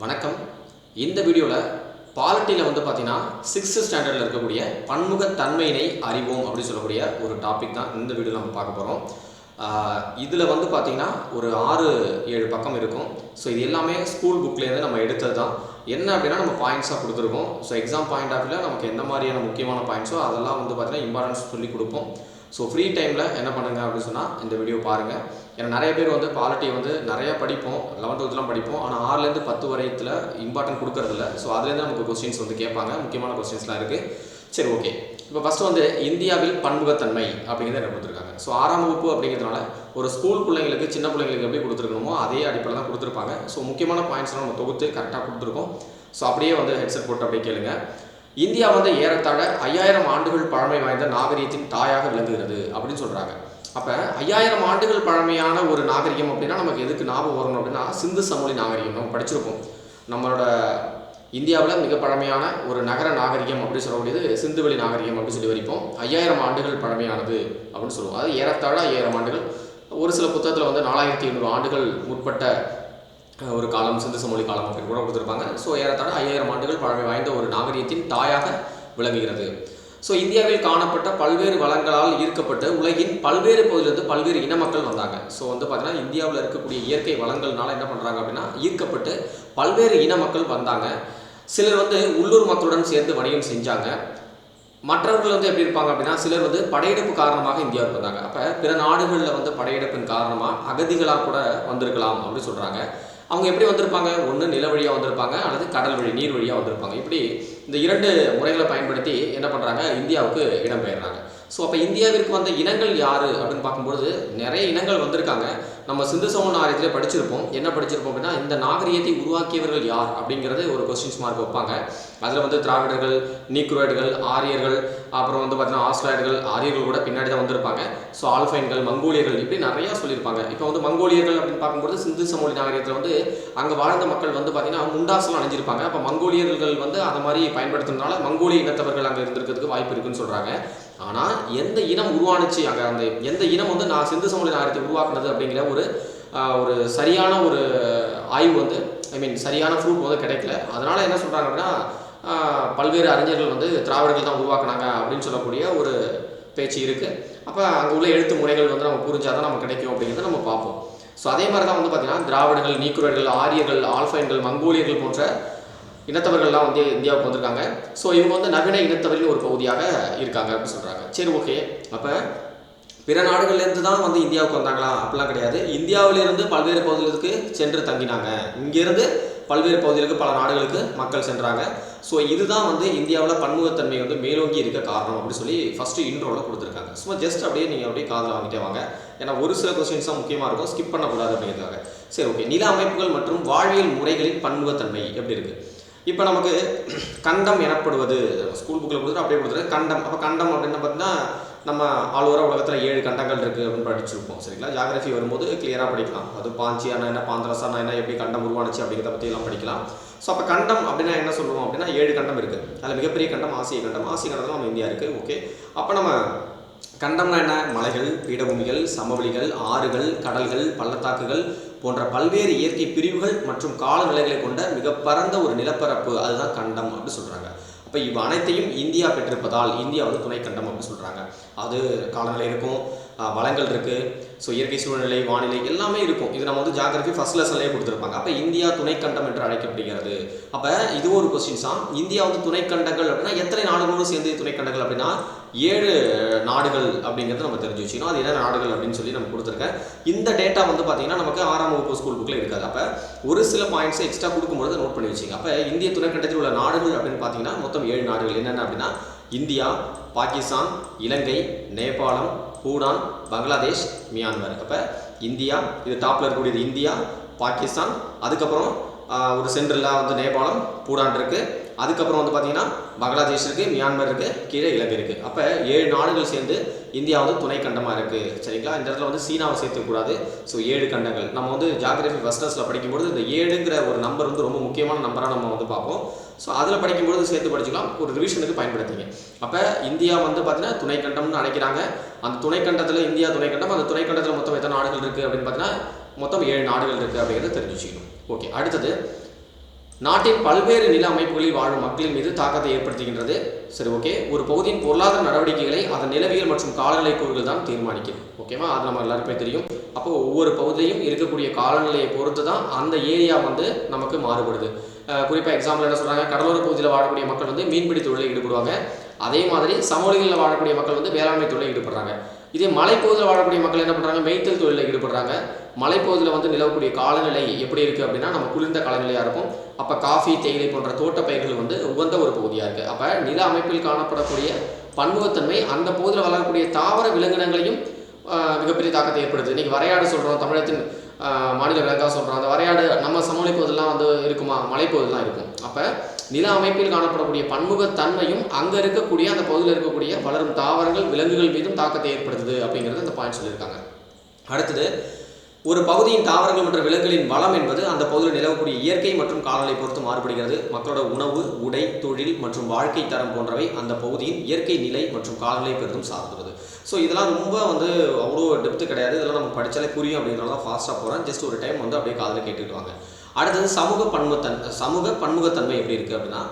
வணக்கம். இந்த வீடியோவில் பாலிட்டியில் வந்து பார்த்தீங்கன்னா சிக்ஸ்த் ஸ்டாண்டர்டில் இருக்கக்கூடிய பன்முகத்தன்மையினை அறிவோம் அப்படின்னு சொல்லக்கூடிய ஒரு டாபிக் தான் இந்த வீடியோவில் நம்ம பார்க்க போகிறோம் இதில் வந்து பார்த்தீங்கன்னா ஒரு ஆறு ஏழு பக்கம் இருக்கும். ஸோ இது எல்லாமே ஸ்கூல் புக்லேருந்து நம்ம எடுத்தது தான். என்ன அப்படின்னா நம்ம பாயிண்ட்ஸாக கொடுத்துருக்கோம். ஸோ எக்ஸாம் பாயிண்ட் ஆஃப் வியூவில் நமக்கு எந்த மாதிரியான முக்கியமான பாயிண்ட்ஸோ அதெல்லாம் வந்து பார்த்தீங்கன்னா இம்பார்ட்டன்ஸ் சொல்லி கொடுப்போம். ஸோ ஃப்ரீ டைமில் என்ன பண்ணுங்க அப்படின்னு சொன்னால் இந்த வீடியோ பாருங்கள் ஏன்னா நிறைய பேர் வந்து பாலிட்டி வந்து நிறைய படிப்போம். லெவன்த் டுவெல்த்லாம் படிப்போம். ஆனால் ஆறுலேருந்து பத்து வரையத்தில் இம்பார்ட்டன்ட் கொடுக்கறதில்ல ஸோ அதுலேருந்து நமக்கு கொஸ்டின்ஸ் வந்து கேட்பாங்க. முக்கியமான கொஸ்டின்ஸ்லாம் இருக்குது சரி ஓகே இப்போ ஃபஸ்ட்டு வந்து இந்தியாவில் பன்முகத்தன்மை அப்படிங்கிறத என்ன கொடுத்துருக்காங்க? ஸோ ஆறாம் வகுப்பு அப்படிங்கிறதுனால ஒரு ஸ்கூல் பிள்ளைங்களுக்கு சின்ன பிள்ளைங்களுக்கு எப்படி கொடுத்துருக்கணுமோ அதே அடிப்படையில் தான் கொடுத்துருப்பாங்க. ஸோ முக்கியமான பாயிண்ட்ஸ்லாம் நம்ம தொகுத்து கரெக்டாக கொடுத்துருக்கோம். ஸோ அப்படியே வந்து ஹெட்செட் போட்டு அப்படியே கேளுங்கள் இந்தியா வந்து ஏறத்தாழ ஐயாயிரம் ஆண்டுகள் பழமை வாய்ந்த நாகரிகத்தின் தாயாக விளங்குகிறது அப்படின்னு சொல்கிறாங்க அப்போ ஐயாயிரம் ஆண்டுகள் பழமையான ஒரு நாகரிகம் அப்படின்னா நமக்கு எதுக்கு ஞாபகம் வரணும் அப்படின்னா சிந்து சமொழி நாகரிகம் நம்ம படிச்சிருப்போம். நம்மளோட இந்தியாவில் மிக பழமையான ஒரு நகர நாகரிகம் அப்படின்னு சொல்லக்கூடியது சிந்துவெளி நாகரிகம் அப்படின்னு சொல்லி வரைப்போம். ஐயாயிரம் ஆண்டுகள் பழமையானது அப்படின்னு சொல்லுவோம். அது ஏறத்தாழ ஐயாயிரம் ஆண்டுகள். ஒரு சில புத்தகத்தில் வந்து நாலாயிரத்தி ஐநூறு ஆண்டுகள் முற்பட்ட ஒரு காலம் சிந்து சமொழி காலம் அப்படின்னு கூட கொடுத்துருப்பாங்க. ஸோ ஏறத்தாழ ஐயாயிரம் ஆண்டுகள் பழமை வாய்ந்த ஒரு நாகரிகத்தின் தாயாக விளங்குகிறது. ஸோ இந்தியாவில் காணப்பட்ட பல்வேறு வளங்களால் ஈர்க்கப்பட்டு உலகின் பல்வேறு பகுதியிலிருந்து பல்வேறு இன மக்கள் வந்தாங்க. ஸோ வந்து பார்த்தீங்கன்னா இந்தியாவில் இருக்கக்கூடிய இயற்கை வளங்கள்னால என்ன பண்ணுறாங்க அப்படின்னா ஈர்க்கப்பட்டு பல்வேறு இன மக்கள் வந்தாங்க. சிலர் வந்து உள்ளூர் மக்களுடன் சேர்ந்து வணிகம் செஞ்சாங்க. மற்றவர்கள் வந்து எப்படி இருப்பாங்க அப்படின்னா சிலர் வந்து படையெடுப்பு காரணமாக இந்தியாவுக்கு வந்தாங்க. அப்போ பிற நாடுகளில் வந்து படையெடுப்பின் காரணமாக அகதிகளாக கூட வந்திருக்கலாம் அப்படின்னு சொல்கிறாங்க அவங்க எப்படி வந்திருப்பாங்க? ஒன்று நில வழியாக வந்திருப்பாங்க அல்லது கடல் வழி நீர் வழியாக வந்திருப்பாங்க. இப்படி இந்த இரண்டு முறைகளை பயன்படுத்தி என்ன பண்ணுறாங்க இந்தியாவுக்கு இடம்பெயர்றாங்க. ஸோ அப்போ இந்தியாவிற்கு வந்த இனங்கள் யார்? அப்படின்னு பார்க்கும்போது நிறைய இனங்கள் வந்திருக்காங்க. நம்ம சிந்து சமூக நாகரிகத்திலே படிச்சிருப்போம். என்ன படிச்சிருப்போம் அப்படின்னா இந்த நாகரிகத்தை உருவாக்கியவர்கள் யார் அப்படிங்கிறது ஒரு கொஸ்டின்ஸ் மார்க் வைப்பாங்க. அதில் வந்து திராவிடர்கள் நீக்ரோய்டுகள் ஆரியர்கள் அப்புறம் வந்து பார்த்தீங்கன்னா ஆஸ்ட்ராய்டுகள் ஆரியர்கள் கூட பின்னாடி தான் வந்திருப்பாங்க. ஸோ ஆல்ஃபைன்கள் மங்கோலியர்கள் இப்படி நிறையா சொல்லியிருப்பாங்க. இப்போ வந்து மங்கோலியர்கள் அப்படின்னு பார்க்கும்போது சிந்து சமூக நாகரிகத்தில் வந்து அங்கே வாழ்ந்த மக்கள் வந்து பார்த்தீங்கன்னா முண்டாசெல்லாம் அணிஞ்சிருப்பாங்க. அப்போ மங்கோலியர்கள் வந்து அதை மாதிரி பயன்படுத்துறதுனால மங்கோலிய இனத்தவர்கள் அங்கே இருந்திருக்கிறதுக்கு வாய்ப்பு இருக்குன்னு சொல்கிறாங்க ஆனால் எந்த இனம் உருவானுச்சு அங்கே அந்த எந்த இனம் வந்து நான் சிந்து சமூக நகரத்தை உருவாக்குனது அப்படிங்கிற ஒரு ஒரு சரியான ஒரு ஆய்வு வந்து ஐ மீன் சரியான ப்ரூஃப் வந்து கிடைக்கல. அதனால் என்ன சொல்கிறாங்க அப்படின்னா பல்வேறு அறிஞர்கள் வந்து திராவிடர்கள் தான் உருவாக்குனாங்க அப்படின்னு சொல்லக்கூடிய ஒரு பேச்சு இருக்குது அப்போ அங்கே உள்ள எழுத்து முறைகள் வந்து நம்ம புரிஞ்சால் தான் நமக்கு கிடைக்கும் அப்படிங்கிறத நம்ம பார்ப்போம். ஸோ அதே மாதிரி தான் வந்து பார்த்திங்கன்னா திராவிடர்கள் நீக்குரர்கள் ஆரியர்கள் ஆல்ஃபைன்கள் மங்கோலியர்கள் போன்ற இனத்தவர்கள்லாம் வந்து இந்தியாவுக்கு வந்திருக்காங்க. ஸோ இவங்க வந்து நவீன இனத்தவர்கள் ஒரு பகுதியாக இருக்காங்க அப்படின்னு சொல்கிறாங்க சரி ஓகே அப்போ பிற நாடுகள்லேருந்து தான் வந்து இந்தியாவுக்கு வந்தாங்களா? அப்படிலாம் கிடையாது. இந்தியாவிலிருந்து பல்வேறு பகுதிகளுக்கு சென்று தங்கினாங்க. இங்கேருந்து பல்வேறு பகுதிகளுக்கு பல நாடுகளுக்கு மக்கள் சென்றாங்க. ஸோ இதுதான் வந்து இந்தியாவில் பன்முகத்தன்மை வந்து மேலோங்கி இருக்க காரணம் அப்படின்னு சொல்லி ஃபஸ்ட்டு இன்ட்ரோவில் கொடுத்துருக்காங்க. சும்மா ஜஸ்ட் அப்படியே நீங்கள் அப்படியே காதில் வாங்கிட்டே வாங்க. ஏன்னா ஒரு சில கொஸ்டின்ஸ் தான் முக்கியமாக இருக்கும். ஸ்கிப் பண்ணக்கூடாது அப்படிங்கிறதுக்காக. சரி ஓகே நில அமைப்புகள் மற்றும் வாழ்வியல் முறைகளின் பன்முகத்தன்மை எப்படி இருக்குது இப்போ நமக்கு கண்டம் எனப்படுவது ஸ்கூல் புக்கில் கொடுத்துட்டு அப்படியே கொடுத்துரு கண்டம். அப்போ கண்டம் அப்படின்னு பார்த்தீங்கன்னா நம்ம ஆல் ஓவராக உலகத்தில் ஏழு கண்டங்கள் இருக்குது அப்படின்னு படிச்சிருப்போம் சரிங்களா? ஜாகிரஃபி வரும்போது கிளியராக படிக்கலாம். அது பாஞ்சியானா என்ன பாந்தரசானா என்ன எப்படி கண்டம் உருவானுச்சு அப்படிங்கிறத பற்றியெல்லாம் படிக்கலாம். ஸோ அப்போ கண்டம் அப்படின்னா என்ன சொல்லுவோம் அப்படின்னா ஏழு கண்டம் இருக்குது அதில் மிகப்பெரிய கண்டம் ஆசிய கண்டம். ஆசிய கண்டத்தில் நம்ம இந்தியா இருக்குது ஓகே அப்போ நம்ம கண்டம்னா என்ன? மலைகள் பீடபூமிகள் சமவெளிகள் ஆறுகள் கடல்கள் பள்ளத்தாக்குகள் போன்ற பல்வேறு இயற்கை பிரிவுகள் மற்றும் காலநிலைகளை கொண்ட மிக பரந்த ஒரு நிலப்பரப்பு. அதுதான் கண்டம் அப்படின்னு சொல்கிறாங்க அப்போ இவ் அனைத்தையும் இந்தியா பெற்றிருப்பதால் இந்தியா வந்து துணை கண்டம் அப்படின்னு சொல்கிறாங்க அது காலநிலை இருக்கும் வளங்கள் இருக்குது ஸோ இயற்கை சூழ்நிலை வானிலை எல்லாமே இருக்கும். இது நம்ம வந்து ஜாகிரபி ஃபர்ஸ்ட் லெசன்லேயே கொடுத்துருப்பாங்க. அப்போ இந்தியா துணைக்கண்டம் என்று அழைக்கப்படுகிறது. அப்போ இது ஒரு கொஸ்டின்ஸ் தான் இந்தியா வந்து துணைக்கண்டங்கள் அப்படின்னா எத்தனை நாடுகளோடு சேர்ந்து துணைக்கண்டங்கள் அப்படின்னா ஏழு நாடுகள் அப்படிங்கிறத நம்ம தெரிஞ்சு வச்சுக்கணும். அது என்ன நாடுகள் அப்படின்னு சொல்லி நம்ம கொடுத்துருக்கேன். இந்த டேட்டா வந்து பார்த்தீங்கன்னா நமக்கு ஆறாம் வகுப்பு ஸ்கூல் புக்கில் இருக்காது. அப்போ ஒரு சில பாயிண்ட்ஸ் எக்ஸ்ட்ரா கொடுக்கும்போது நோட் பண்ணி வச்சுங்க அப்போ இந்திய துணைக்கண்டத்தில் உள்ள நாடுகள் அப்படின்னு பார்த்தீங்கன்னா மொத்தம் ஏழு நாடுகள். என்னென்ன அப்படின்னா இந்தியா பாகிஸ்தான் இலங்கை நேபாளம் பூடான் பங்களாதேஷ் மியான்மர். அப்போ இந்தியா இது டாப்பில் இருக்கக்கூடியது இந்தியா பாகிஸ்தான் அதுக்கப்புறம் ஒரு சென்ட்ரலாக வந்து நேபாளம் பூடான் இருக்குது அதுக்கப்புறம் வந்து பார்த்தீங்கன்னா பங்களாதேஷ் இருக்குது மியான்மர் இருக்குது கீழே இலங்கை இருக்குது அப்போ ஏழு நாடுகள் சேர்ந்து இந்தியா வந்து துணை கண்டமாக இருக்குது சரிங்களா? இந்த இடத்துல வந்து சீனாவை சேர்த்துக்கூடாது ஸோ ஏழு கண்டங்கள். நம்ம வந்து ஜாகிரபி ஃபஸ்டர்ஸில் படிக்கும்போது இந்த ஏழுங்கிற ஒரு நம்பர் வந்து ரொம்ப முக்கியமான நம்பராக நம்ம வந்து பார்ப்போம். ஸோ அதில் படிக்கும்போது சேர்த்து படிச்சுக்கலாம். ஒரு ரிவிஷனுக்கு பயன்படுத்திங்க. அப்போ இந்தியா வந்து பார்த்தீங்கன்னா துணைக்கண்டம்னு அழைக்கிறாங்க. அந்த துணைக்கண்டத்தில் இந்தியா துணைக்கண்டம் அந்த துணைக்கண்டத்தில் மொத்தம் எத்தனை நாடுகள் இருக்குது அப்படின்னு பார்த்தீங்கன்னா மொத்தம் ஏழு நாடுகள் இருக்குது அப்படிங்கிறத தெரிஞ்சு வச்சுக்கணும் ஓகே அடுத்தது நாட்டின் பல்வேறு நில அமைப்புகளில் வாழும் மக்களின் மீது தாக்கத்தை ஏற்படுத்துகின்றது. சரி ஓகே ஒரு பகுதியின் பொருளாதார நடவடிக்கைகளை அதன் நிலவியல் மற்றும் காலநிலை கூறுகள் தான் தீர்மானிக்கும் ஓகேவா அது நம்ம எல்லாருக்குமே தெரியும். அப்போ ஒவ்வொரு பகுதியும் இருக்கக்கூடிய காலநிலையை பொறுத்து தான் அந்த ஏரியா வந்து நமக்கு மாறுபடுது. குறிப்பாக எக்ஸாம்பிள் என்ன சொல்கிறாங்க கடலோர பகுதியில் வாழக்கூடிய மக்கள் வந்து மீன்பிடி தொழிலில் ஈடுபடுவாங்க. அதே மாதிரி சமவெளிகளில் வாழக்கூடிய மக்கள் வந்து வேளாண்மை தொழிலில் ஈடுபடுறாங்க. இதே மலைப்பகுதியில் வாழக்கூடிய மக்கள் என்ன பண்ணுறாங்க மெய்த்தல் தொழிலில் ஈடுபடுறாங்க. மலைப்பகுதியில் வந்து நிலவக்கூடிய காலநிலை எப்படி இருக்குது அப்படின்னா நம்ம குளிர்ந்த காலநிலையாக இருக்கும். அப்போ காஃபி தேயிலை போன்ற தோட்ட பயிர்கள் வந்து உகந்த ஒரு பகுதியாக இருக்குது அப்போ நில அமைப்பில் காணப்படக்கூடிய பன்முகத்தன்மை அந்த பகுதியில் வளரக்கூடிய தாவர விலங்கினங்களையும் மிகப்பெரிய தாக்கத்தை ஏற்படுது இன்னைக்கு வரையாடு சொல்கிறோம் தமிழகத்தின் மாநில விலங்காக சொல்கிறோம் அந்த வரையாடு நம்ம சமாளிப்பதெல்லாம் வந்து இருக்குமா? மலைப்பகுதிலாம் இருக்கும். அப்போ நில அமைப்பில் காணப்படக்கூடிய பன்முகத்தன்மையும் அங்கே இருக்கக்கூடிய அந்த பகுதியில் இருக்கக்கூடிய வளரும் தாவரங்கள் விலங்குகள் மீதும் தாக்கத்தை ஏற்படுத்துது அப்படிங்கிறது அந்த பாயிண்ட் சொல்லியிருக்காங்க. அடுத்தது ஒரு பகுதியின் தாவரங்கள் மற்றும் விலங்குகளின் வளம் என்பது அந்த பகுதியில் நிலவக்கூடிய இயற்கை மற்றும் காலநிலை பொறுத்து மாறுபடுகிறது. மக்களோட உணவு உடை தொழில் மற்றும் வாழ்க்கை தரம் போன்றவை அந்த பகுதியின் இயற்கை நிலை மற்றும் காலநிலை பெரிதும் சார்ந்துள்ளது. ஸோ இதெல்லாம் ரொம்ப வந்து அவ்வளோ டெப்த்து கிடையாது. இதெல்லாம் நம்ம படித்தாலே புரியும் அப்படின்றத ஃபாஸ்ட்டாக போகிறேன் ஜஸ்ட் ஒரு டைம் வந்து அப்படியே காதில் கேட்டுக்குவாங்க அடுத்தது சமூக பன்முகத்தன் சமூக பன்முகத்தன்மை எப்படி இருக்குது அப்படின்னா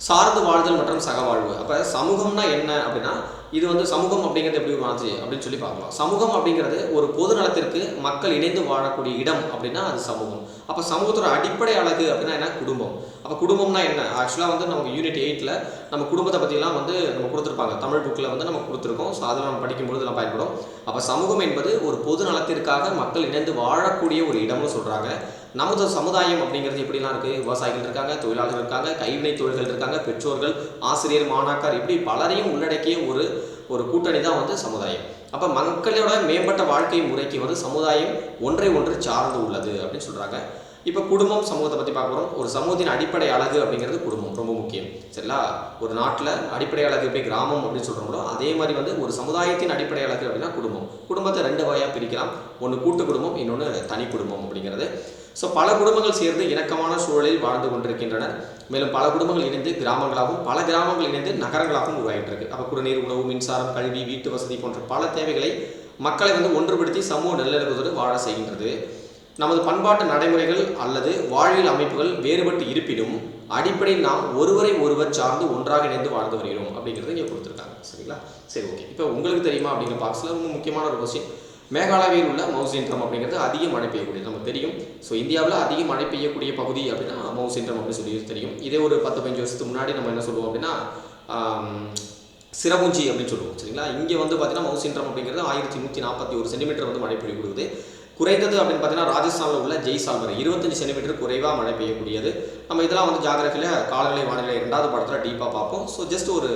சார்ந்து வாழ்தல் மற்றும் சகவாழ்வு அப்போ சமூகம்னா என்ன அப்படின்னா இது வந்து சமூகம் அப்படிங்கிறது எப்படி மாறுச்சு அப்படின்னு சொல்லி பார்க்கலாம். சமூகம் அப்படிங்கிறது ஒரு பொது நலத்திற்கு மக்கள் இணைந்து வாழக்கூடிய இடம் அப்படின்னா அது சமூகம். அப்போ சமூகத்தோட அடிப்படை அழகு அப்படின்னா என்ன? குடும்பம். அப்போ குடும்பம்னா என்ன? ஆக்சுவலாக வந்து நமக்கு யூனிட் எயிட்டில் நம்ம குடும்பத்தை பற்றிலாம் வந்து நம்ம கொடுத்துருப்பாங்க. தமிழ் புக்கில் வந்து நம்ம கொடுத்துருக்கோம். ஸோ அதில் நம்ம படிக்கும்போது நம்ம பயன்படும். அப்போ சமூகம் என்பது ஒரு பொது நலத்திற்காக மக்கள் இணைந்து வாழக்கூடிய ஒரு இடம்னு சொல்கிறாங்க நமது சமுதாயம் அப்படிங்கிறது எப்படிலாம் இருக்குது விவசாயிகள் இருக்காங்க தொழிலாளர்கள் இருக்காங்க கைவினை தொழில்கள் இருக்காங்க பெற்றோர்கள் ஆசிரியர் மாணாக்கர் இப்படி பலரையும் உள்ளடக்கிய ஒரு ஒரு கூட்டணி தான் வந்து சமுதாயம். அப்போ மக்களோட மேம்பட்ட வாழ்க்கை முறைக்கு வந்து சமுதாயம் ஒன்றை ஒன்று சார்ந்து உள்ளது அப்படின்னு சொல்கிறாங்க இப்போ குடும்பம் சமூகத்தை பற்றி பார்க்குறோம் ஒரு சமூகத்தின் அடிப்படை அழகு அப்படிங்கிறது குடும்பம் ரொம்ப முக்கியம். சரிங்களா? ஒரு நாட்டில் அடிப்படை அழகு எப்படி கிராமம் அப்படின்னு சொல்கிறோங்களோ அதே மாதிரி வந்து ஒரு சமுதாயத்தின் அடிப்படை அழகு அப்படின்னா குடும்பம். குடும்பத்தை ரெண்டு வகையாக பிரிக்கலாம். ஒன்று கூட்டு குடும்பம் இன்னொன்று தனி குடும்பம் அப்படிங்கிறது. ஸோ பல குடும்பங்கள் சேர்ந்து இணக்கமான சூழலில் வாழ்ந்து கொண்டிருக்கின்றன. மேலும் பல குடும்பங்கள் இணைந்து கிராமங்களாகவும் பல கிராமங்கள் இணைந்து நகரங்களாகவும் உருவாகிட்டு இருக்கு அப்போ குடிநீர் உணவு மின்சாரம் கல்வி வீட்டு வசதி போன்ற பல தேவைகளை மக்களை வந்து ஒன்றுபடுத்தி சமூக நல்லிணக்கத்தோடு வாழ செய்கின்றது. நமது பண்பாட்டு நடைமுறைகள் அல்லது வாழ்வியல் அமைப்புகள் வேறுபட்டு இருப்பினும் அடிப்படை நாம் ஒருவரை ஒருவர் சார்ந்து ஒன்றாக இணைந்து வாழ்ந்து வருகிறோம் அப்படிங்கிறத இங்கே கொடுத்துருக்காங்க. சரிங்களா? சரி ஓகே. இப்போ உங்களுக்கு தெரியுமா அப்படிங்கிற பாக்ஸில் ரொம்ப முக்கியமான ஒரு கொஸ்டின் மேகாலயாவில் உள்ள மவுசின்ட்ரம் அப்படிங்கிறது அதிக மழை பெய்யக்கூடியது. நமக்கு தெரியும். ஸோ இந்தியாவில் அதிக மழை பெய்யக்கூடிய பகுதி அப்படின்னா மவுசின்ட்ரம் அப்படின்னு சொல்லி தெரியும். இதே ஒரு பத்து பதினஞ்சு வருஷத்துக்கு முன்னாடி நம்ம என்ன சொல்லுவோம் அப்படின்னா ஆம், சிரபுஞ்சி அப்படின்னு சொல்லுவோம் சரிங்களா? இங்கே வந்து பார்த்தீங்கன்னா மவுசின்ட்ரம் அப்படிங்கிறது ஆயிரத்தி நூற்றி நாற்பத்தி ஒரு சென்டிமீட்டர் வந்து மழை பெய்யக்கூடியது. குறைந்தது அப்படின்னு பார்த்தீங்கன்னா ராஜஸ்தானில் உள்ள ஜெய்சால்மர் இருபத்தஞ்சு சென்டிமீட்டர் குறைவாக மழை பெய்யக்கூடியது. நம்ம இதெல்லாம் வந்து ஜாகிரபியில் காலநிலை வானிலை ரெண்டாவது படத்தில் டீப்பாக பார்ப்போம். ஸோ ஜஸ்ட் ஒரு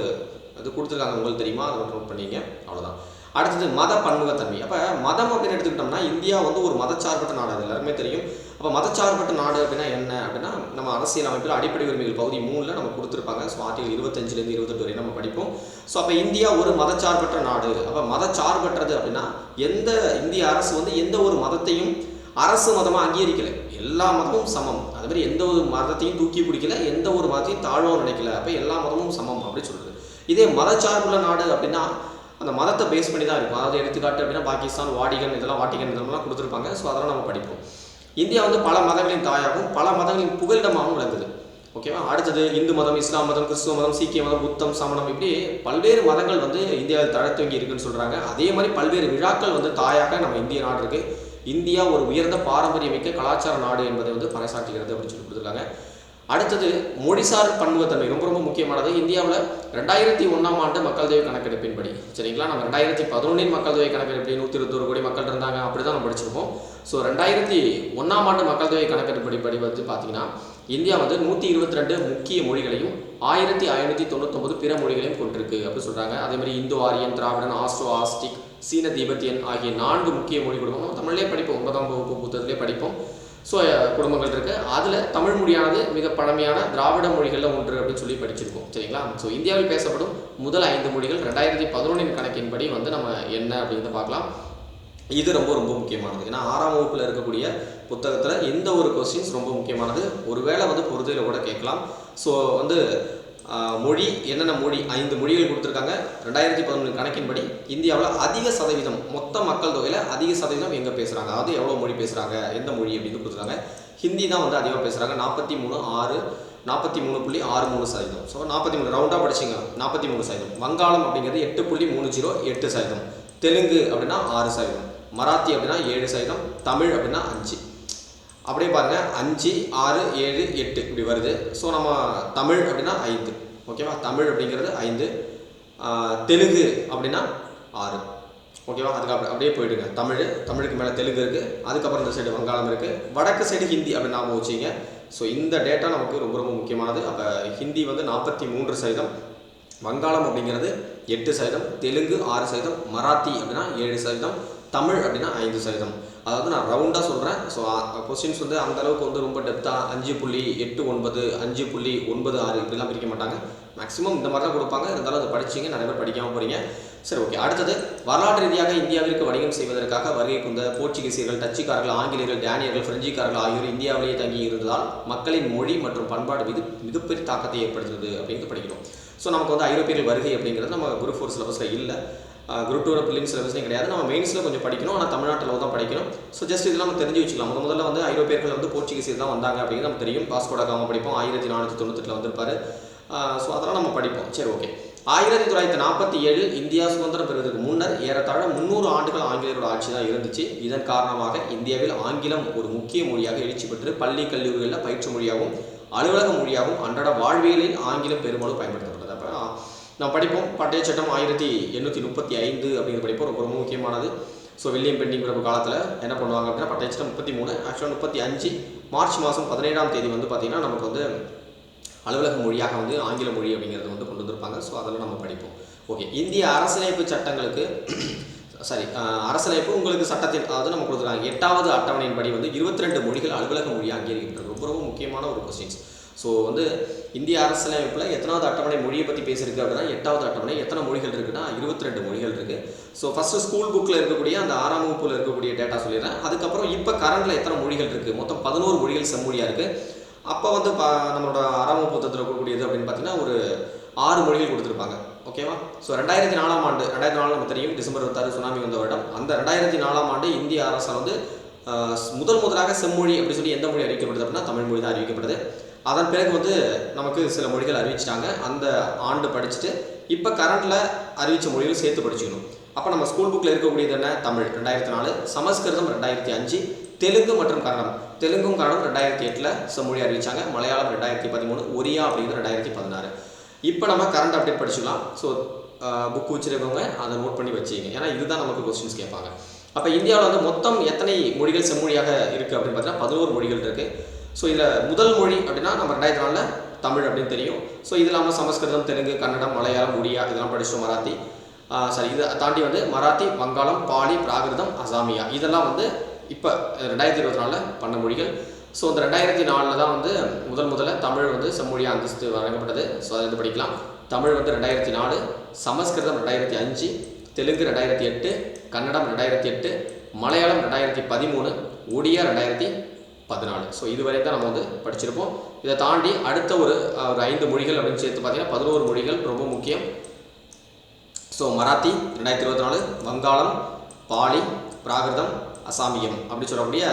இது கொடுத்துருக்காங்க. உங்களுக்கு தெரியுமா? அதை நோட் பண்ணிங்க அவ்வளோதான் அடுத்தது மத பன்முகத்தன்மை. அப்போ மதம் அப்படின்னு எடுத்துக்கிட்டோம்னா இந்தியா வந்து ஒரு மதச்சார்பற்ற நாடு. அது எல்லாருமே தெரியும். அப்போ மதச்சார்பற்ற நாடு அப்படின்னா என்ன? அப்படின்னா நம்ம அரசியல் அமைப்பில் அடிப்படை உரிமைகள் பகுதி மூணில் நம்ம கொடுத்துருப்பாங்க. ஸோ ஆர்டிகல் இருபத்தஞ்சிலேருந்து இருபத்தெட்டு வரை நம்ம படிப்போம். ஸோ அப்போ இந்தியா ஒரு மதச்சார்பற்ற நாடு. அப்போ மதச்சார்பற்றது அப்படின்னா எந்த இந்திய அரசு வந்து எந்த ஒரு மதத்தையும் அரசு மதமாக அங்கீகரிக்கலை. எல்லா மதமும் சமம். அது மாதிரி எந்த ஒரு மதத்தையும் தூக்கி பிடிக்கல. எந்த ஒரு மதத்தையும் தாழ்வாக நினைக்கல. அப்போ எல்லா மதமும் சமம் அப்படின்னு சொல்கிறது இதே மதச்சார்புள்ள நாடு அப்படின்னா அந்த மதத்தை பேஸ் பண்ணி தான் இருக்கும். அதாவது எடுத்துக்காட்டு அப்படின்னா பாகிஸ்தான் வாடிகன் இதெல்லாம் வாட்டிகன் இதெல்லாம் கொடுத்துருப்பாங்க. ஸோ அதெல்லாம் நம்ம படிப்போம். இந்தியா வந்து பல மதங்களின் தாயாகவும் பல மதங்களின் புகலிடமாகவும் விளங்குது. ஓகேவா அடுத்தது இந்து மதம் இஸ்லாம் மதம் கிறிஸ்துவ மதம் சீக்கிய மதம் புத்தம் சமணம் இப்படி பல்வேறு மதங்கள் வந்து இந்தியாவில் தழைத்துவங்கி இருக்குன்னு சொல்கிறாங்க அதே மாதிரி பல்வேறு விழாக்கள் வந்து தாயாக நம்ம இந்திய நாடு இருக்குது இந்தியா ஒரு உயர்ந்த பாரம்பரியமிக்க கலாச்சார நாடு என்பதை வந்து பறைசாற்றுகிறது அப்படின்னு சொல்லி கொடுத்துருக்காங்க. அடுத்தது மொழிசார் பன்முகத்தன்மை ரொம்ப ரொம்ப முக்கியமானது. இந்தியாவில் ரெண்டாயிரத்தி ஒன்றாம் ஆண்டு மக்கள் தொகை கணக்கெடுப்பின்படி. சரிங்களா? நம்ம ரெண்டாயிரத்தி பதினொன்றின் மக்கள் தொகை கணக்கெடுப்படி நூற்றி இருபத்தொரு கோடி மக்கள் இருந்தாங்க. அப்படி தான் நம்ம படிச்சிருப்போம். ஸோ ரெண்டாயிரத்தி ஒன்றாம் ஆண்டு மக்கள் தொகை கணக்கெடுப்படி படி வந்து பார்த்தீங்கன்னா இந்தியா வந்து நூற்றி இருபத்தி ரெண்டு முக்கிய மொழிகளையும் ஆயிரத்தி ஐநூற்றி தொண்ணூத்தொம்பது பிற மொழிகளையும் கொண்டிருக்கு அப்படின்னு சொல்கிறாங்க அதே மாதிரி Indo Aryan Dravidan Austro Asiatic சீன திபெத்தியன் ஆகிய நான்கு முக்கிய மொழி குடும்பம் தமிழ்லேயே படிப்போம். ஒன்பதாம் வகுப்பு புத்தகத்திலே படிப்போம். ஸோ குடும்பங்கள் இருக்குது அதில் தமிழ் மொழியானது மிக பழமையான திராவிட மொழிகளில் ஒன்று அப்படின்னு சொல்லி படிச்சிருக்கோம். சரிங்களா? ஸோ இந்தியாவில் பேசப்படும் முதல் ஐந்து மொழிகள் ரெண்டாயிரத்தி பதினொன்றின் கணக்கின்படி வந்து நம்ம என்ன அப்படிங்கிறத பார்க்கலாம். இது ரொம்ப ரொம்ப முக்கியமானது. ஏன்னா ஆறாம் வகுப்பில் இருக்கக்கூடிய புத்தகத்தில் எந்த ஒரு கொஸ்டின்ஸ் ரொம்ப முக்கியமானது? ஒருவேளை வந்து பொறுத்தையில் கூட கேட்கலாம். ஸோ வந்து மொழி என்னென்ன மொழி? ஐந்து மொழிகள் கொடுத்துருக்காங்க. ரெண்டாயிரத்தி பதினொன்று கணக்கின்படி இந்தியாவில் அதிக சதவீதம் மொத்த மக்கள் தொகையில் அதிக சதவீதம் எங்கே பேசுகிறாங்க அதாவது எவ்வளோ மொழி பேசுகிறாங்க எந்த மொழி அப்படின்னு கொடுத்துருக்காங்க. ஹிந்தி தான் வந்து அதிகமாக பேசுகிறாங்க நாற்பத்தி மூணு ஆறு நாற்பத்தி மூணு புள்ளி ஆறு மூணு சதவீதம். ஸோ நாற்பத்தி மூணு ரவுண்டாக படிச்சிங்க. நாற்பத்தி மூணு சதவீதம். வங்காளம் அப்படிங்கிறது எட்டு புள்ளி மூணு ஜீரோ எட்டு சதவீதம். தெலுங்கு அப்படின்னா ஆறு சதவீதம். மராத்தி அப்படின்னா ஏழு சதவீதம். தமிழ் அப்படின்னா அஞ்சு. அப்படியே பாருங்க. அஞ்சு ஆறு ஏழு எட்டு இப்படி வருது. ஸோ நம்ம தமிழ் அப்படின்னா ஐந்து. ஓகேவா தமிழ் அப்படிங்கிறது ஐந்து. தெலுங்கு அப்படின்னா ஆறு. ஓகேவா அதுக்கு அப்படியே போயிடுங்க. தமிழ் தமிழுக்கு மேலே தெலுங்கு இருக்குது அதுக்கப்புறம் இந்த சைடு வங்காளம் இருக்குது வடக்கு சைடு ஹிந்தி அப்படின்னு ஞாபகம் வச்சிங்க ஸோ இந்த டேட்டா நமக்கு ரொம்ப ரொம்ப முக்கியமானது. அப்போ ஹிந்தி வந்து நாற்பத்தி மூன்று சதவீதம் வங்காளம் அப்படிங்கிறது எட்டு சதவீதம் தெலுங்கு ஆறு சதவீதம் மராத்தி அப்படின்னா ஏழு சதவீதம் தமிழ் அப்படின்னா ஐந்து சதவீதம். அதாவது நான் ரவுண்டாக சொல்கிறேன் ஸோ கொஸ்டின்ஸ் வந்து அந்த அளவுக்கு வந்து ரொம்ப டெப்த்தாக அஞ்சு புள்ளி எட்டு ஒன்பது அஞ்சு புள்ளி ஒன்பது ஆறு இப்படிலாம் பிரிக்க மாட்டாங்க. மேக்ஸிமம் இந்த மாதிரி தான் கொடுப்பாங்க. இருந்தாலும் அதை படிச்சிங்க. நிறைய பேர் படிக்காமல் போகிறீங்க சரி ஓகே அடுத்தது வரலாற்று ரீதியாக இந்தியாவிற்கு வணிகம் செய்வதற்காக வருகை கொண்ட போர்ச்சுகீசியர்கள் டச்சுக்காரர்கள் ஆங்கிலேயர்கள் டேனியர்கள் பிரெஞ்சுக்காரர்கள் ஆகியோர் இந்தியாவிலேயே தங்கி இருந்ததால் மக்களின் மொழி மற்றும் பண்பாடு மீது மிகப்பெரிய தாக்கத்தை ஏற்படுத்துது அப்படிங்கிறது படிக்கிறோம். ஸோ நமக்கு வந்து ஐரோப்பியர்கள் வருகை அப்படிங்கிறது நம்ம குரூப் ஃபோர் சிலபஸில் இல்லை. குரூப் டூ பிலிம் சிலபஸ்லையும் கிடையாது. நம்ம மெயின்ஸில் கொஞ்சம் படிக்கணும். ஆனால் தமிழ்நாட்டில் தான் படிக்கணும். ஸோ ஜஸ்ட் இதெல்லாம் நம்ம தெரிஞ்சு வச்சுக்கலாம். முத முதல்ல வந்து ஐரோப்பியர்கள் வந்து போர்ச்சுகீசியர் தான் வந்தாங்க அப்படிங்கிறது நமக்கு தெரியும். பாஸ்கோட காம படிப்போம். ஆயிரத்தி நானூற்றி தொண்ணூத்தெட்டில் வந்திருப்பாரு. ஸோ அதெல்லாம் நம்ம படிப்போம். சரி ஓகே ஆயிரத்தி தொள்ளாயிரத்தி நாற்பத்தி ஏழில் இந்தியா சுதந்திரம் பெறுவதற்கு முன்னர் ஏறத்தாழ முந்நூறு ஆண்டுகள் ஆங்கிலேயரோட ஆட்சி தான் இருந்துச்சு. இதன் காரணமாக இந்தியாவில் ஆங்கிலம் ஒரு முக்கிய மொழியாக எழுச்சி பெற்று பள்ளி கல்லூரிகளில் பயிற்று மொழியாகவும் அலுவலக மொழியாகவும் அன்றாட வாழ்வியலில் ஆங்கிலம் பெரும்பாலும் பயன்படுத்தப்பட்டது. அப்போ நான் படிப்போம். பட்டய சட்டம் ஆயிரத்தி எண்ணூற்றி முப்பத்தி ஐந்து அப்படிங்கிற படிப்போம் ரொம்ப ரொம்ப முக்கியமானது. ஸோ வில்லியம் பெண்டிங் பிறப்பு காலத்தில் என்ன பண்ணுவாங்க அப்படின்னா பட்டய சட்டம் முப்பத்தி மூணு ஆக்சுவலாக முப்பத்தி அஞ்சு மார்ச் மாதம் பதினேழாம் தேதி வந்து பார்த்திங்கன்னா நமக்கு வந்து அலுவலக மொழியாக வந்து ஆங்கில மொழி அப்படிங்கிறத வந்து கொண்டு வந்திருப்பாங்க. ஸோ அதெல்லாம் நம்ம படிப்போம். ஓகே இந்திய அரசியலமைப்பு சட்டங்களுக்கு சாரி அரசியலமைப்பு உங்களுக்கு சட்டத்தின் அதாவது நம்ம கொடுத்துருக்காங்க எட்டாவது அட்டவணையின்படி வந்து இருபத்தி ரெண்டு மொழிகள் அலுவலக மொழியாக அங்கீகரிக்கப்பட்டது ரொம்ப ரொம்ப முக்கியமான ஒரு கொஸ்டின்ஸ் ஸோ வந்து இந்திய அரசியலமைப்பில் எத்தனாவது அட்டவணை மொழியை பற்றி பேசியிருக்கு அப்படின்னா எட்டாவது அட்டவணை எத்தனை மொழிகள் இருக்குன்னா இருபத்தி ரெண்டு மொழிகள் இருக்குது ஸோ ஃபஸ்ட்டு ஸ்கூல் புக்கில் இருக்கக்கூடிய அந்த ஆறாம் வகுப்பில் இருக்கக்கூடிய டேட்டா சொல்லிடுறேன். அதுக்கப்புறம் இப்போ கரண்டில் எத்தனை மொழிகள் இருக்குது மொத்தம் பதினோரு மொழிகள் செம்மொழியாக இருக்குது அப்போ வந்து பா நம்மளோட ஆறாம் வகுப்பு புத்தகத்தில் இருக்கக்கூடியது அப்படின்னு பார்த்தீங்கன்னா ஒரு ஆறு மொழிகள் கொடுத்துருப்பாங்க. ஓகேவா ஸோ ரெண்டாயிரத்தி நாலாம் ஆண்டு ரெண்டாயிரத்தி நாலாம் நம்ம தெரியும் டிசம்பர் இருபத்தாறு சுனாமி வந்த வருடம். அந்த ரெண்டாயிரத்தி நாலாம் ஆண்டு இந்திய அரசால் வந்து முதல் முதலாக செம்மொழி அப்படின்னு சொல்லி எந்த மொழி அறிவிக்கப்படுது அப்படின்னா தமிழ் மொழி தான் அறிவிக்கப்படுது. அதன் பிறகு வந்து நமக்கு சில மொழிகள் அறிவிச்சிட்டாங்க. அந்த ஆண்டு படிச்சுட்டு இப்போ கரண்டில் அறிவித்த மொழிகள் சேர்த்து படிச்சுக்கணும். அப்போ நம்ம ஸ்கூல் புக்கில் இருக்கக்கூடியது என்ன? தமிழ் ரெண்டாயிரத்தி நாலு. சமஸ்கிருதம் ரெண்டாயிரத்தி அஞ்சு. தெலுங்கு மற்றும் கன்னடம். தெலுங்கும் கன்னடம் ரெண்டாயிரத்தி எட்டில் செம்மொழி அறிவிச்சாங்க. மலையாளம் ரெண்டாயிரத்தி பதிமூணு. ஒரியா அப்படிங்கிறது ரெண்டாயிரத்தி பதினாறு. இப்போ நம்ம கரண்ட் அப்டேட் படிச்சுக்கலாம். ஸோ புக் வச்சுருக்கவங்க அதை நோட் பண்ணி வச்சுங்க ஏன்னா இதுதான் நமக்கு கொஸ்டின்ஸ் கேட்பாங்க. அப்போ இந்தியாவில் வந்து மொத்தம் எத்தனை மொழிகள் செம்மொழியாக இருக்குது அப்படின்னு பார்த்தீங்கன்னா பதினோரு மொழிகள் இருக்குது ஸோ இதில் முதல் மொழி அப்படின்னா நம்ம ரெண்டாயிரத்தி நாலில் தமிழ் அப்படின்னு தெரியும். ஸோ இது இல்லாமல் சமஸ்கிருதம் தெலுங்கு கன்னடம் மலையாளம் ஒடியா இதெல்லாம் படிச்சோம் மராத்தி. சரி இதை தாண்டி வந்து மராத்தி வங்காளம் பாலி பிராகிருதம் அசாமியா இதெல்லாம் வந்து இப்போ ரெண்டாயிரத்தி இருபத்தி நாலில் பண்ண மொழிகள். ஸோ அந்த ரெண்டாயிரத்தி நாலில் தான் வந்து முதல் முதல்ல தமிழ் வந்து செம்மொழியாக அந்தஸ்து வழங்கப்பட்டது. ஸோ அதை வந்து படிக்கலாம். தமிழ் வந்து ரெண்டாயிரத்தி நாலு சமஸ்கிருதம் ரெண்டாயிரத்தி அஞ்சு தெலுங்கு ரெண்டாயிரத்தி எட்டு கன்னடம் ரெண்டாயிரத்தி எட்டு மலையாளம் ரெண்டாயிரத்தி பதிமூணு ஒடியா ரெண்டாயிரத்தி பதினாலு. ஸோ இதுவரை தான் நம்ம வந்து படிச்சிருப்போம். இதை தாண்டி அடுத்த ஒரு ஒரு ஐந்து மொழிகள் அப்படின்னு சேர்த்து பார்த்தீங்கன்னா பதினோரு மொழிகள் ரொம்ப முக்கியம். ஸோ மராத்தி ரெண்டாயிரத்தி இருபத்தி நாலு வங்காளம் பாலி பிராகிருதம் அசாமியம் அப்படின்னு சொல்லக்கூடிய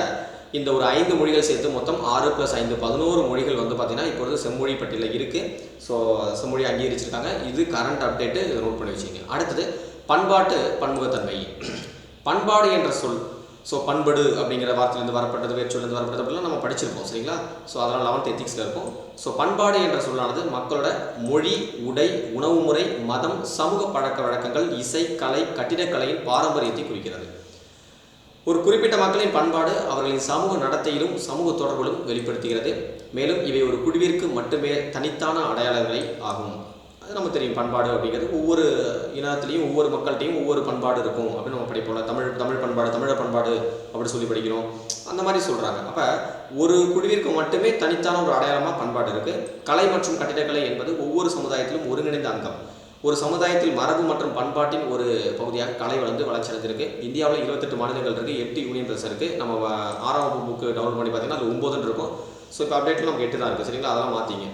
இந்த ஒரு ஐந்து மொழிகள் சேர்த்து மொத்தம் ஆறு ப்ளஸ் ஐந்து பதினோரு மொழிகள் வந்து பார்த்திங்கன்னா இப்பொழுது செம்மொழி பட்டியலில் இருக்குது ஸோ செம்மொழி அங்கீகரிச்சிருக்காங்க. இது கரண்ட் அப்டேட்டு நோட் பண்ணி வச்சுங்க அடுத்தது பண்பாட்டு பன்முகத்தன்மை. பண்பாடு என்ற சொல் ஸோ பண்படு அப்படிங்கிற வார்த்தையிலேருந்து வரப்பட்டது வேர்ச்சொல்லேருந்து வரப்பட்டது அப்படிலாம் நம்ம படிச்சிருப்போம் சரிங்களா? ஸோ அதெல்லாம் லெவன்த் எத்திக்ஸில் இருக்கும் ஸோ பண்பாடு என்ற சொல்லானது மக்களோட மொழி உடை உணவு முறை மதம் சமூக பழக்க வழக்கங்கள் இசை கலை கட்டிடக்கலையின் பாரம்பரியத்தை குறிக்கிறது. ஒரு குறிப்பிட்ட மக்களின் பண்பாடு அவர்களின் சமூக நடத்தையிலும் சமூக தொடர்பிலும் வெளிப்படுத்துகிறது. மேலும் இவை ஒரு குழுவிற்கு மட்டுமே தனித்தான அடையாளங்களை ஆகும். நம்ம நமக்கு தெரியும் பண்பாடு அப்படிங்கிறது. ஒவ்வொரு இனத்துலேயும் ஒவ்வொரு மக்கள்கிட்டையும் ஒவ்வொரு பண்பாடு இருக்கும் அப்படின்னு நம்ம படிப்போம்ல தமிழ் தமிழ் பண்பாடு தமிழர் பண்பாடு அப்படி சொல்லி படிக்கிறோம். அந்த மாதிரி சொல்கிறாங்க அப்போ ஒரு குழுவிற்கு மட்டுமே தனித்தான ஒரு அடையாளமாக பண்பாடு இருக்குது கலை மற்றும் கட்டிடக்கலை என்பது ஒவ்வொரு சமுதாயத்திலும் ஒருங்கிணைந்த அங்கம். ஒரு சமுதாயத்தில் மரபு மற்றும் பண்பாட்டின் ஒரு பகுதியாக கலை வளர்ந்து வளர்ச்சி அடைஞ்சிருக்கு. இந்தியாவில் இருபத்தெட்டு மாநிலங்கள் இருக்குது எட்டு யூனியன் பிரதேசம் இருக்குது நம்ம ஆறாம் புக்கு டவுன்லோட் பண்ணி பார்த்தீங்கன்னா அது ஒம்போதுன்னு இருக்கும். ஸோ இப்போ அப்டேட்டில் நமக்கு எட்டு தான் இருக்குது சரிங்களா? அதெல்லாம் மாற்றிங்க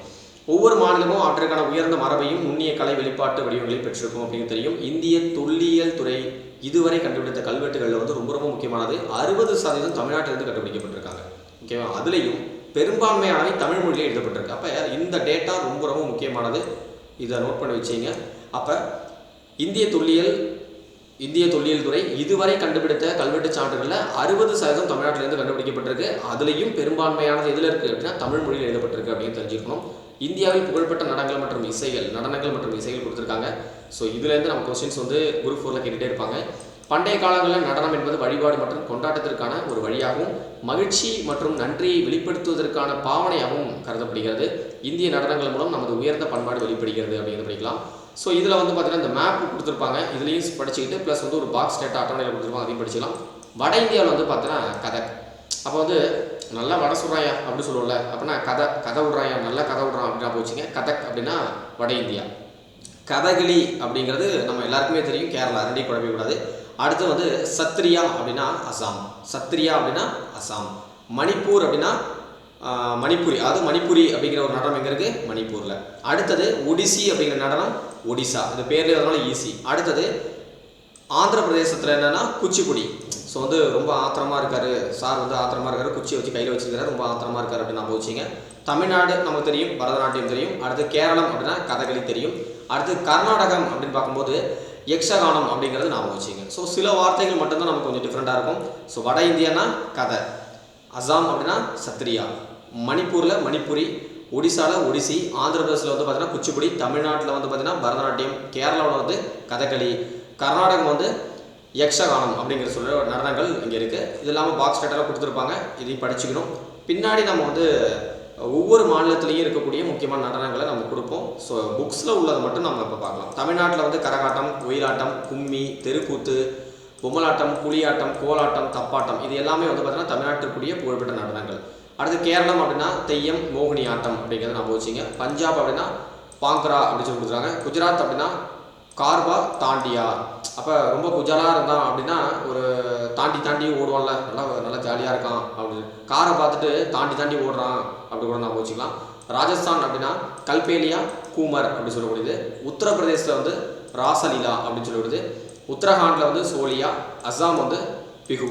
ஒவ்வொரு மாநிலமும் அவற்றிற்கான உயர்ந்த மரபையும் நுண்ணிய கலை வெளிப்பாட்டு வடிவங்களை பெற்றிருக்கும் அப்படின்னு தெரியும். இந்திய தொல்லியல் துறை இதுவரை கண்டுபிடித்த கல்வெட்டுகளில் வந்து ரொம்ப ரொம்ப முக்கியமானது. அறுபது சதவீதம் தமிழ்நாட்டிலிருந்து கண்டுபிடிக்கப்பட்டிருக்காங்க. ஓகேவா அதுலேயும் பெரும்பான்மையானவை தமிழ் மொழியிலே எழுதப்பட்டிருக்கு. அப்போ இந்த டேட்டா ரொம்ப ரொம்ப முக்கியமானது. இதை நோட் பண்ணி வச்சிங்க. அப்போ இந்திய தொல்லியல் இந்திய தொல்லியல் துறை இதுவரை கண்டுபிடித்த கல்வெட்டு சான்றுகளில் அறுபது சதவீதம் தமிழ்நாட்டிலேருந்து கண்டுபிடிக்கப்பட்டிருக்கு. அதுலேயும் பெரும்பான்மையானது எதில் இருக்குது அப்படின்னா தமிழ் மொழியில் எழுதப்பட்டிருக்கு அப்படின்னு தெரிஞ்சுக்கணும். இந்தியாவில் புகழ்பெற்ற நடனங்கள் மற்றும் இசைகள் நடனங்கள் மற்றும் இசைகள் கொடுத்துருக்காங்க. ஸோ இதுலேருந்து நம்ம கொஸ்டின்ஸ் வந்து குரூப் ஃபோரில் கேட்டுகிட்டே இருப்பாங்க. பண்டைய காலங்களில் நடனம் என்பது வழிபாடு மற்றும் கொண்டாட்டத்திற்கான ஒரு வழியாகவும் மகிழ்ச்சி மற்றும் நன்றியை வெளிப்படுத்துவதற்கான பாவனையாகவும் கருதப்படுகிறது. இந்திய நடனங்கள் மூலம் நமது உயர்ந்த பண்பாடு வெளிப்படுகிறது அப்படிங்கிறது படிக்கலாம். ஸோ இதில் வந்து பார்த்தீங்கன்னா இந்த மேப் கொடுத்துருப்பாங்க. இதுலேயும் படிச்சுக்கிட்டு ப்ளஸ் வந்து ஒரு பாக்ஸ் டேட்டா அட்டவணையில் கொடுத்துருப்பாங்க. அதையும் படிச்சுக்கலாம். வட இந்தியாவில் வந்து பார்த்தீங்கன்னா கதக் அப்போ வந்து நல்லா வடை சொல்கிறாயா அப்படின்னு சொல்லுவோம்ல. அப்படின்னா கதை கதை விட்றாயா? நல்லா கதை விட்றான் அப்படின்னா போச்சுங்க கதக் அப்படின்னா வட இந்தியா. கதகளி அப்படிங்கிறது நம்ம எல்லாருக்குமே தெரியும். கேரளா ரெண்டையும் குழப்பிக்கூடாது அடுத்து வந்து சத்ரியா அப்படின்னா அசாம். சத்ரியா அப்படின்னா அசாம். மணிப்பூர் அப்படின்னா மணிப்பூரி மணிப்புரி. அதாவது மணிப்புரி அப்படிங்கிற ஒரு நடனம் எங்கே இருக்குது மணிப்பூரில். அடுத்தது ஒடிசி அப்படிங்கிற நடனம் ஒடிசா. இந்த பேர்லேயே அதனால ஈஸி. அடுத்தது ஆந்திர பிரதேசத்தில் என்னென்னா குச்சிப்புடி. ஸோ வந்து ரொம்ப ஆத்திரமாக இருக்காரு. சார் வந்து ஆத்திரமாக இருக்காரு. குச்சியை வச்சு கையில் வச்சுருக்காரு. ரொம்ப ஆத்திரமாக இருக்காரு அப்படின்னு நம்ம வச்சுங்க தமிழ்நாடு நமக்கு தெரியும் பரதநாட்டியம் தெரியும். அடுத்து கேரளம் அப்படின்னா கதகளி தெரியும். அடுத்து கர்நாடகம் அப்படின்னு பார்க்கும்போது யக்ஷகானம் அப்படிங்கிறது நாம் வச்சுங்க ஸோ சில வார்த்தைகள் மட்டும்தான் நமக்கு கொஞ்சம் டிஃப்ரெண்ட்டாக இருக்கும். ஸோ வட இந்தியானா கதை. அசாம் அப்படின்னா சத்ரியா மணிப்பூரில் மணிப்புரி. ஒடிசாவில் ஒடிசி. ஆந்திர பிரதேசில் வந்து பார்த்தீங்கன்னா குச்சிப்புடி. தமிழ்நாட்டில் வந்து பார்த்தீங்கன்னா பரதநாட்டியம். கேரளாவில் வந்து கதகளி. கர்நாடகம் வந்து யக்ஷகானம் அப்படிங்கிற சொல்ல நடனங்கள் இங்கே இருக்குது இது இல்லாமல் பாக்ஸ் டேட்டெல்லாம் கொடுத்துருப்பாங்க. இதையும் படிச்சுக்கணும். பின்னாடி நம்ம வந்து ஒவ்வொரு மாநிலத்திலையும் இருக்கக்கூடிய முக்கியமான நடனங்களை நம்ம கொடுப்போம். ஸோ புக்ஸில் உள்ளதை மட்டும் நம்ம இப்போ பார்க்கலாம். தமிழ்நாட்டில் வந்து கரகாட்டம் ஒயிலாட்டம் கும்மி தெருக்கூத்து பொம்மலாட்டம் புலியாட்டம் கோலாட்டம் தப்பாட்டம். இது எல்லாமே வந்து பார்த்தீங்கன்னா தமிழ்நாட்டுக்குரிய புகழ்பெற்ற நடனங்கள். அடுத்து கேரளம் அப்படின்னா தெய்யம் மோகினி ஆட்டம் அப்படிங்கிறத நம்ம வச்சுங்க. பஞ்சாப் அப்படின்னா பாங்க்ரா அப்படின்னு சொல்லி கொடுத்துருக்காங்க. குஜராத் அப்படின்னா கார்பா தாண்டியா. அப்போ ரொம்ப குஜலாக இருந்தான் அப்படின்னா ஒரு தாண்டி தாண்டி ஓடுவான்ல. நல்லா நல்லா ஜாலியாக இருக்கான் அப்படின்னு. காரை பார்த்துட்டு தாண்டி தாண்டி ஓடுறான் அப்படி கூட நம்ம வச்சுக்கலாம். ராஜஸ்தான் அப்படின்னா கல்பேலியா கூமர் அப்படின்னு சொல்லக்கூடியது. உத்தரப்பிரதேசத்தில் வந்து ராசலீலா அப்படின்னு சொல்லக்கூடியது. உத்தரகாண்டில் வந்து சோலியா அஸ்ஸாம் வந்து பிகு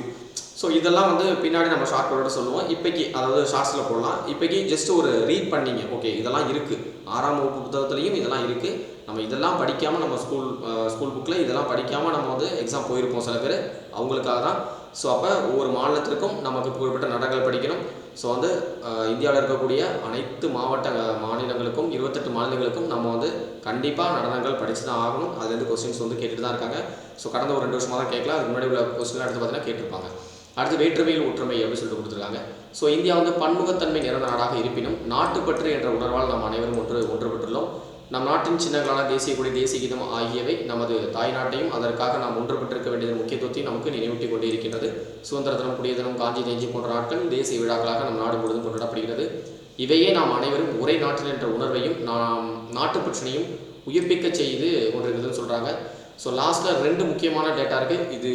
ஸோ இதெல்லாம் வந்து பின்னாடி நம்ம ஷார்ட் போட சொல்லுவோம். இப்போக்கி அதாவது ஷார்ட்ஸில் போடலாம். இப்போக்கி ஜஸ்ட் ஒரு ரீட் பண்ணிங்க. ஓகே இதெல்லாம் இருக்குது ஆறாம் வகுப்பு புத்தகத்துலேயும் இதெல்லாம் இருக்குது நம்ம இதெல்லாம் படிக்காமல் நம்ம ஸ்கூல் ஸ்கூல் புக்கில் இதெல்லாம் படிக்காமல் நம்ம வந்து எக்ஸாம் போயிருப்போம் சில பேர். அவங்களுக்காக தான். ஸோ அப்போ ஒவ்வொரு மாநிலத்திற்கும் நமக்கு குறிப்பிட்ட நடங்கள் படிக்கணும். ஸோ வந்து இந்தியாவில் இருக்கக்கூடிய அனைத்து மாவட்ட மாநிலங்களுக்கும் இருபத்தெட்டு மாநிலங்களுக்கும் நம்ம வந்து கண்டிப்பாக நடனங்கள் படித்து தான் ஆகணும். அதுலேருந்து கொஸ்டின்ஸ் வந்து கேட்டுட்டு தான் இருக்காங்க. ஸோ கடந்த ஒரு ரெண்டு வருஷமாக தான் கேட்கல. அதுக்கு முன்னாடி உள்ள கொஸ்டின்லாம் எடுத்து பார்த்தீங்கன்னா கேட்டிருப்பாங்க. அடுத்து வேற்றுமையில் ஒற்றுமை அப்படின்னு சொல்லிட்டு கொடுத்துருக்காங்க. ஸோ இந்தியா வந்து பன்முகத்தன்மை நிறைந்த நாடாக இருப்பினும் நாட்டுப்பற்று என்ற உணர்வால் நாம் அனைவரும் ஒன்று ஒன்றுபட்டுள்ளோம். நம் நாட்டின் சின்னங்களான தேசிய கொடி தேசிய கீதம் ஆகியவை நமது தாய்நாட்டையும் அதற்காக நாம் ஒன்றுபட்டிருக்க வேண்டியதன் முக்கியத்துவத்தையும் நமக்கு நினைவூட்டிக் கொண்டே இருக்கின்றது சுதந்திர தினம் குடிய தினம் காஞ்சி தேஞ்சி போன்ற நாட்கள் தேசிய விழாக்களாக நம் நாடு முழுவதும் கொண்டாடப்படுகிறது. இவையே நாம் அனைவரும் ஒரே நாட்டில் என்ற உணர்வையும் நாம் நாட்டுப் பிரச்சனையும் உயிர்ப்பிக்க செய்து கொண்டிருக்குதுன்னு சொல்கிறாங்க ஸோ லாஸ்ட்டில் ரெண்டு முக்கியமான டேட்டா இருக்குது இது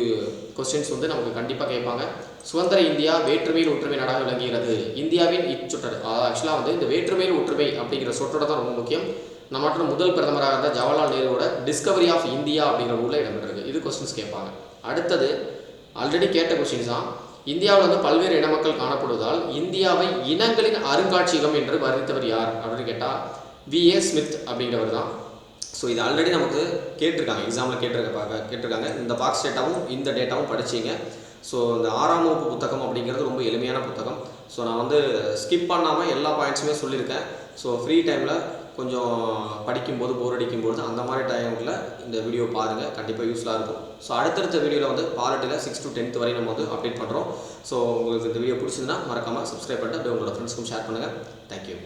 கொஸ்டின்ஸ் வந்து நமக்கு கண்டிப்பாக கேட்பாங்க. சுதந்திர இந்தியா வேற்றுமையில் ஒற்றுமை நாடாக விளங்குகிறது. இந்தியாவின் இச்சுற்றர் ஆக்சுவலாக வந்து இந்த வேற்றுமையில் ஒற்றுமை அப்படிங்கிற சொற்றோட தான் ரொம்ப முக்கியம். நம்ம முதல் பிரதமராக இருந்த ஜவஹர்லால் நேருவோட டிஸ்கவரி ஆஃப் இந்தியா அப்படிங்கிற ஊரில் இடம்பெற்றிருக்கு. இது கொஸ்டின்ஸ் கேட்பாங்க. அடுத்தது ஆல்ரெடி கேட்ட கொஸ்டின்ஸ் தான். இந்தியாவில் வந்து பல்வேறு இனமக்கள் காணப்படுவதால் இந்தியாவை இனங்களின் அருங்காட்சியகம் என்று வர்ணித்தவர் யார் அப்படின்னு கேட்டால் வி ஏ ஸ்மித் அப்படிங்கிறவர் தான். ஸோ இது ஆல்ரெடி நமக்கு கேட்டிருக்காங்க. எக்ஸாமில் கேட்டிருக்க கேட்டிருக்காங்க. இந்த பாக்ஸ் டேட்டாவும் இந்த டேட்டாவும் படிச்சீங்க. ஸோ இந்த ஆறாம் வகுப்பு புத்தகம் அப்படிங்கிறது ரொம்ப எளிமையான புத்தகம். ஸோ நான் வந்து ஸ்கிப் பண்ணாமல் எல்லா பாயிண்ட்ஸுமே சொல்லியிருக்கேன். ஸோ ஃப்ரீ டைமில் கொஞ்சம் படிக்கும்போது போர் அடிக்கும்போது அந்த மாதிரி டைமில் இந்த வீடியோ பாருங்கள் கண்டிப்பாக யூஸ்ஃபுல்லாக இருக்கும். ஸோ அடுத்தடுத்த வீடியோவில் வந்து பாலட்டியில் சிக்ஸ் டு டென்த் வரை நம்ம வந்து அப்டேட் பண்ணுறோம் ஸோ உங்களுக்கு இந்த வீடியோ பிடிச்சதுன்னா மறக்காமல் சப்ஸ்கிரைப் பண்ணிட்டு அப்படியே உங்களோட ஃப்ரெண்ட்ஸ்க்கும் ஷேர் பண்ணுங்கள் தேங்க்யூ